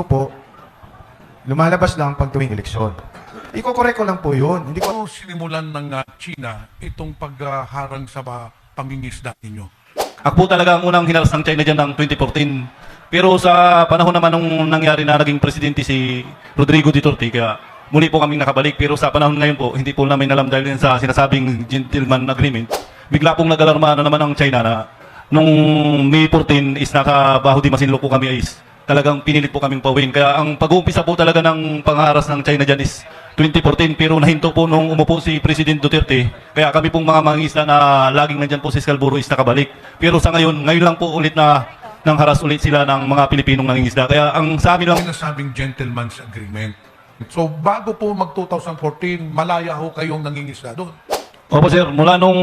politiko po, lumalabas lang pag tuwing eleksyon. Iko-correct ko lang po yun. Hindi ko Ano sinimulan ng ah, China itong pagharang sa uh, pangingisda ninyo? Ako po talaga ang unang hinaras ng China dyan ng 2014. Pero sa panahon naman nung nangyari na naging presidente si Rodrigo Duterte, kaya muli po kaming nakabalik. Pero sa panahon ngayon po, hindi po namin alam dahil sa sinasabing gentleman agreement, bigla pong nag-alarma na naman ang China na nung May 14 is nakabaho di masinlo po kami is talagang pinilit po kaming pauwiin. Kaya ang pag-uumpisa po talaga ng pangharas ng China dyan is 2014 pero nahinto po nung umupo si President Duterte. Kaya kami pong mga mangingisda na laging nandyan po si Scalburo is nakabalik. Pero sa ngayon, ngayon lang po ulit na nang haras ulit sila ng mga Pilipinong nangingisda. Kaya ang sa amin lang Sinasabing gentleman's agreement. So bago po mag 2014, malaya ho kayong nangingisda doon. Opo sir, mula nung,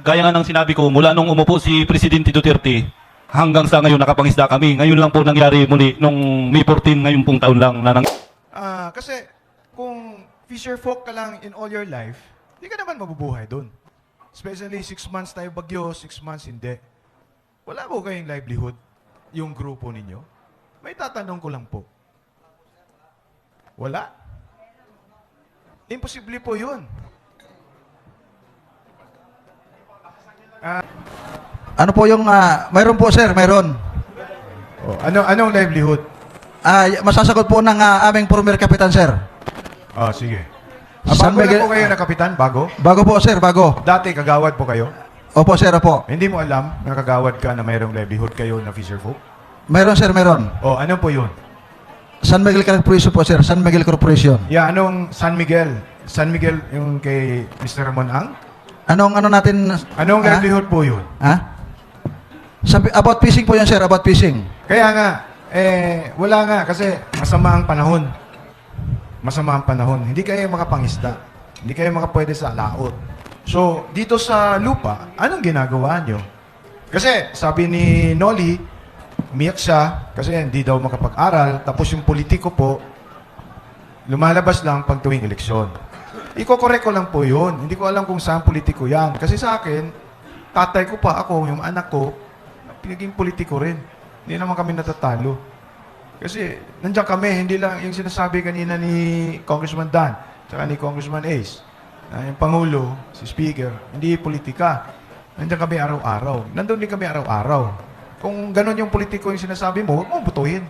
gaya nga ng sinabi ko, mula nung umupo si Presidente Duterte, hanggang sa ngayon nakapangisda kami. Ngayon lang po nangyari muli, nung May 14, ngayon pong taon lang na nang... Ah, kasi kung fisher folk ka lang in all your life, hindi ka naman mabubuhay doon. Especially six months tayo bagyo, six months hindi. Wala po kayong livelihood, yung grupo ninyo. May tatanong ko lang po. Wala. Imposible po yun. Ano po yung, ah, mayroon po sir, mayroon. Oh, ano anong livelihood? Ah, y- masasagot po ng ah, aming former kapitan sir. Ah, sige. Ah, San bago Miguel- lang po kayo na kapitan, bago? Bago po sir, bago. Dati kagawad po kayo? Opo sir, opo. Hindi mo alam na kagawad ka na mayroong livelihood kayo na fisher folk? Mayroon sir, mayroon. Oh, ano po yun? San Miguel Corporation po sir, San Miguel Corporation. Yeah, anong San Miguel? San Miguel yung kay Mr. Ramon Ang? Anong ano natin? Anong Ah? livelihood po yun? Ha? Sabi, about fishing po yan sir, about fishing. Kaya nga, eh, wala nga kasi masama ang panahon. Masama ang panahon. Hindi kayo makapangisda. Hindi kayo makapwede sa laot. So, dito sa lupa, anong ginagawa nyo? Kasi, sabi ni Nolly, umiyak siya kasi hindi daw makapag-aral. Tapos yung politiko po, lumalabas lang pag tuwing eleksyon. Iko-correct ko lang po yun. Hindi ko alam kung saan politiko yan. Kasi sa akin, tatay ko pa ako, yung anak ko, pinaging politiko rin. Hindi naman kami natatalo. Kasi nandiyan kami, hindi lang yung sinasabi kanina ni Congressman Dan, tsaka ni Congressman Ace, na yung Pangulo, si Speaker, hindi politika. Nandiyan kami araw-araw. Nandun din kami araw-araw. Kung ganun yung politiko yung sinasabi mo, huwag mo butuhin.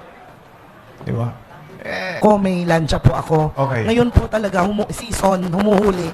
Di ba? Eh, Ako, may lansya po ako. Okay. Ngayon po talaga, humu- season, humuhuli.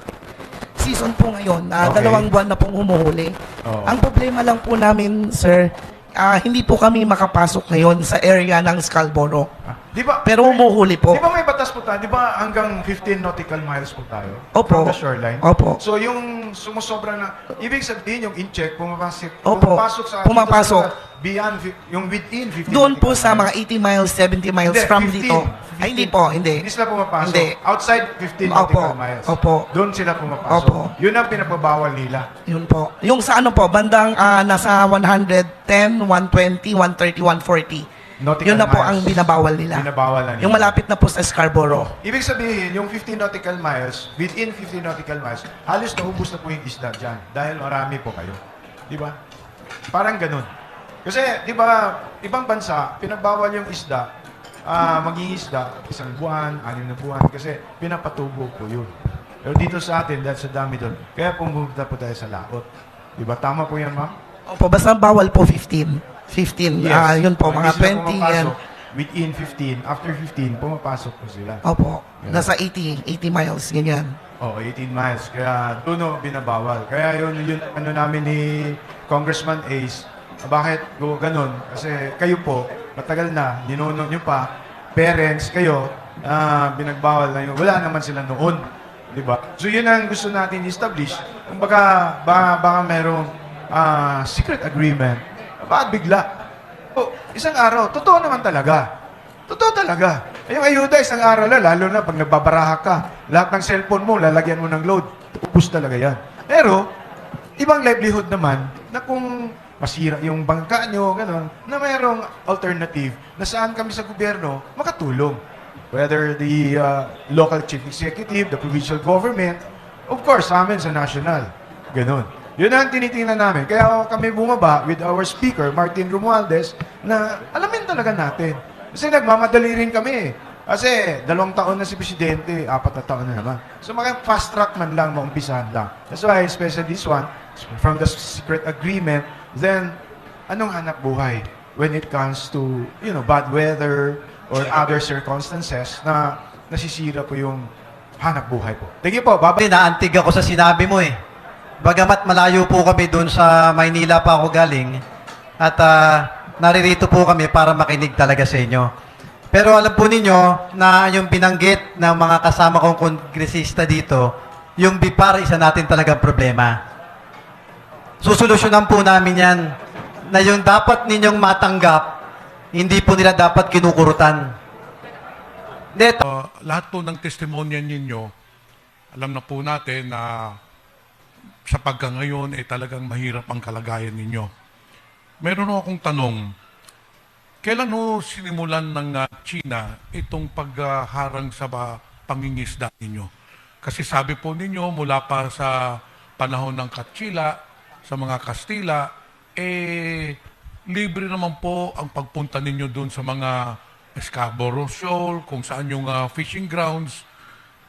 Season po ngayon, ah, Okay. dalawang buwan na pong humuhuli. Oo. Ang problema lang po namin, sir, ah, hindi po kami makapasok ngayon sa area ng Scarborough. Di ba? Pero humuhuli po. Di ba may batas po tayo? Di ba hanggang 15 nautical miles po tayo? Opo. From the shoreline? Opo. So yung sumusobra na, ibig sabihin yung in-check, pumapasok, Opo. pumapasok sa, Pumapasok. sa beyond, yung within 15 Doon po sa miles. mga 80 miles, 70 miles Hindi, from 15, dito. Ay, hindi po, hindi. Hindi sila pumapasok. Hindi. Outside 15 Opo. nautical miles. Opo. Doon sila pumapasok. Opo. Yun ang pinapabawal nila. Yun po. Yung sa ano po, bandang ah, nasa 110, 120, 130, 140. Nautical Yun na po miles. ang binabawal nila. Binabawal na nila. Yung malapit na po sa Scarborough. Ibig sabihin, yung 15 nautical miles, within 15 nautical miles, halos naubos na po yung isda dyan. Dahil marami po kayo. Di ba? Parang ganun. Kasi, di ba, ibang bansa, pinagbawal yung isda, ah mangingisda, isang buwan, anim na buwan, kasi pinapatubo po yun. Pero dito sa atin, dahil sa dami doon, kaya pumunta po tayo sa laot. Di ba? Tama po yan, ma'am? Opo, basta bawal po 15. 15. Ah, yun po, mga sila 20 yan. Within 15, after 15, pumapasok po sila. Opo, Yan. nasa 80, 80 miles, ganyan. Oh, 18 miles. Kaya doon no, binabawal. Kaya yun, yun ano namin ni Congressman Ace, ah, bakit go ganun? Kasi kayo po, matagal na, ninuno nyo pa, parents, kayo, ah, binagbawal na yun. Wala naman sila noon. Di ba? So yun ang gusto natin establish. Kung baka, baka, baka merong ah, secret agreement, bakit bigla? Oh, isang araw, totoo naman talaga. Totoo talaga. Yung ayuda, isang araw na, lalo na pag nagbabaraha ka, lahat ng cellphone mo, lalagyan mo ng load. Ubus talaga yan. Pero, ibang livelihood naman, na kung masira yung bangka nyo, gano'n, na mayroong alternative na saan kami sa gobyerno makatulong. Whether the uh, local chief executive, the provincial government, of course, sa amin sa national. Ganon. Yun ang tinitingnan namin. Kaya kami bumaba with our speaker, Martin Romualdez, na alamin talaga natin Kasi nagmamadali rin kami. Kasi dalawang taon na si Presidente, apat na taon na naman. So mga fast track man lang, maumpisahan lang. That's why, especially this one, from the secret agreement, then anong hanap buhay when it comes to, you know, bad weather or other circumstances na nasisira po yung hanap buhay po. Thank you po. Bye-bye. Naantig ako sa sinabi mo eh. Bagamat malayo po kami doon sa Maynila pa ako galing at ah, naririto po kami para makinig talaga sa inyo. Pero alam po ninyo na yung binanggit ng mga kasama kong kongresista dito, yung BIPAR, isa natin talagang problema. Susolusyonan po namin yan na yung dapat ninyong matanggap, hindi po nila dapat kinukurutan. Hindi, Uh, lahat po ng testimonya ninyo, alam na po natin na sa pagka ngayon ay talagang mahirap ang kalagayan ninyo. Meron akong tanong, kailan ho sinimulan ng uh, China itong pagharang sa ba, pangingisda ninyo? Kasi sabi po ninyo, mula pa sa panahon ng Kachila, sa mga Kastila, eh, libre naman po ang pagpunta ninyo doon sa mga Scarborough Shoal, kung saan yung ah, fishing grounds.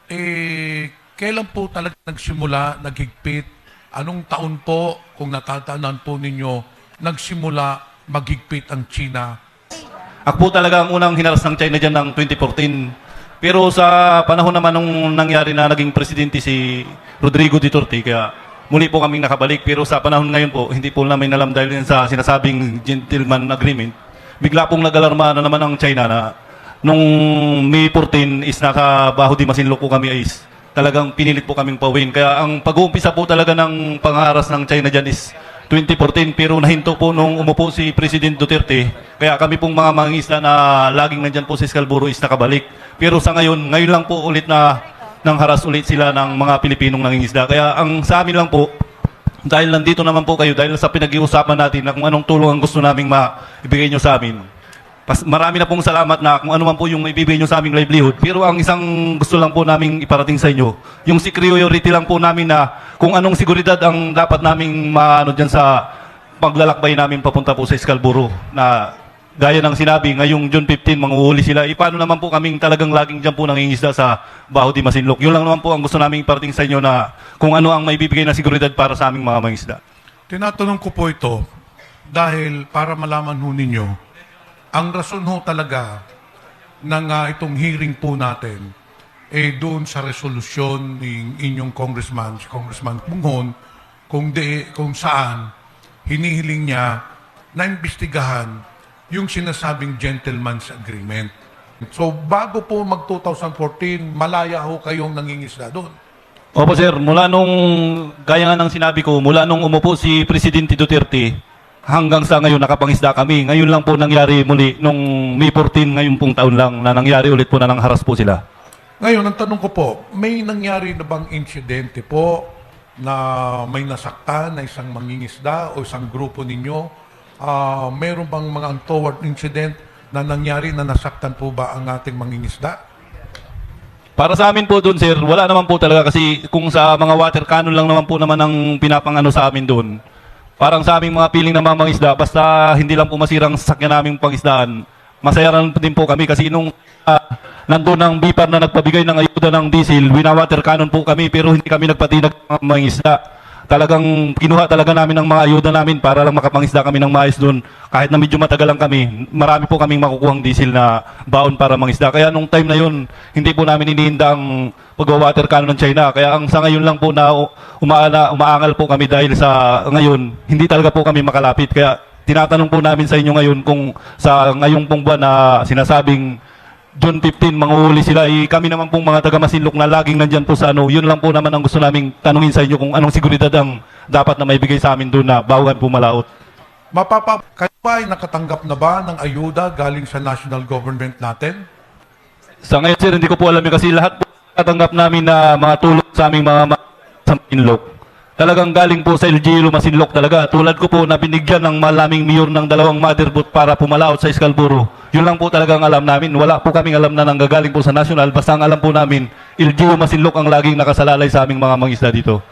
Eh, kailan po talaga nagsimula, naghigpit? Anong taon po, kung natatandaan po ninyo, nagsimula maghigpit ang China Ako po talaga ang unang hinaras ng China dyan ng 2014. Pero sa panahon naman nung nangyari na naging presidente si Rodrigo Duterte, kaya muli po kaming nakabalik. Pero sa panahon ngayon po, hindi po namin alam dahil sa sinasabing gentleman agreement. Bigla pong nag-alarma na naman ang China na nung May 14 is nakabaho di masinlo po kami is talagang pinilit po kaming pawin. Kaya ang pag-uumpisa po talaga ng pangharas ng China dyan is 2014 pero nahinto po nung umupo si President Duterte. Kaya kami pong mga mangingisda na laging nandyan po si Scalburo is nakabalik. Pero sa ngayon, ngayon lang po ulit na nang haras ulit sila ng mga Pilipinong nangingisda. Kaya ang sa amin lang po, dahil nandito naman po kayo, dahil sa pinag-iusapan natin na kung anong tulong ang gusto naming maibigay nyo sa amin. Pas, marami na pong salamat na kung ano man po yung ibibigay nyo sa aming livelihood. Pero ang isang gusto lang po namin iparating sa inyo, yung security lang po namin na kung anong seguridad ang dapat naming maano dyan sa paglalakbay namin papunta po sa Scalburo na gaya ng sinabi, ngayong June 15, manguhuli sila. E paano naman po kaming talagang laging dyan po nangingisda sa Baho di Masinlok. Yun lang naman po ang gusto naming iparating sa inyo na kung ano ang maibibigay na seguridad para sa aming mga mangisda. Tinatanong ko po ito dahil para malaman ho ninyo, ang rason ho talaga ng ah, itong hearing po natin eh doon sa resolusyon ng inyong congressman, si Congressman Punghon, kung, de, kung saan hinihiling niya na imbestigahan yung sinasabing gentleman's agreement. So bago po mag 2014, malaya ho kayong nangingisda doon. Opo sir, mula nung, gaya nga ng sinabi ko, mula nung umupo si Presidente Duterte, hanggang sa ngayon nakapangisda kami. Ngayon lang po nangyari muli, nung May 14, ngayon pong taon lang, na nangyari ulit po na nangharas po sila. Ngayon, ang tanong ko po, may nangyari na bang insidente po na may nasaktan na isang mangingisda o isang grupo ninyo? Ah, meron bang mga untoward incident na nangyari na nasaktan po ba ang ating mangingisda? Para sa amin po doon sir, wala naman po talaga kasi kung sa mga water cannon lang naman po naman ang pinapangano sa amin doon. Parang sa aming mga piling na mga mangisda, basta hindi lang po masirang sasakyan naming pangisdaan, masaya rin din po kami kasi nung uh, nandun ang BIPAR na nagpabigay ng ayuda ng diesel, winawater cannon po kami pero hindi kami nagpatinag ng mga mangisda. Talagang kinuha talaga namin ng mga ayuda namin para lang makapangisda kami ng maayos doon. Kahit na medyo matagal lang kami, marami po kaming makukuhang diesel na baon para mangisda. Kaya nung time na yun, hindi po namin iniinda ang pag-water cannon ng China. Kaya ang sa ngayon lang po na umaala, umaangal po kami dahil sa ngayon, hindi talaga po kami makalapit. Kaya tinatanong po namin sa inyo ngayon kung sa ngayong pong buwan na sinasabing June 15, manguhuli sila. Eh, kami naman pong mga taga Masinlok na laging nandyan po sa ano, yun lang po naman ang gusto naming tanungin sa inyo kung anong seguridad ang dapat na maibigay sa amin doon na bawagan po malaot. Mapapa, kayo ba ay nakatanggap na ba ng ayuda galing sa national government natin? Sa ngayon sir, hindi ko po alam yun kasi lahat po natanggap namin na mga tulong sa aming mga sa Masinlok. Talagang galing po sa LGU Masinlok talaga. Tulad ko po na binigyan ng malaming mayor ng dalawang motherboard para pumalaot sa Scalburo. Yun lang po talagang alam namin. Wala po kaming alam na nanggagaling po sa national. Basta ang alam po namin, LGU Masinlok ang laging nakasalalay sa aming mga mangisda dito.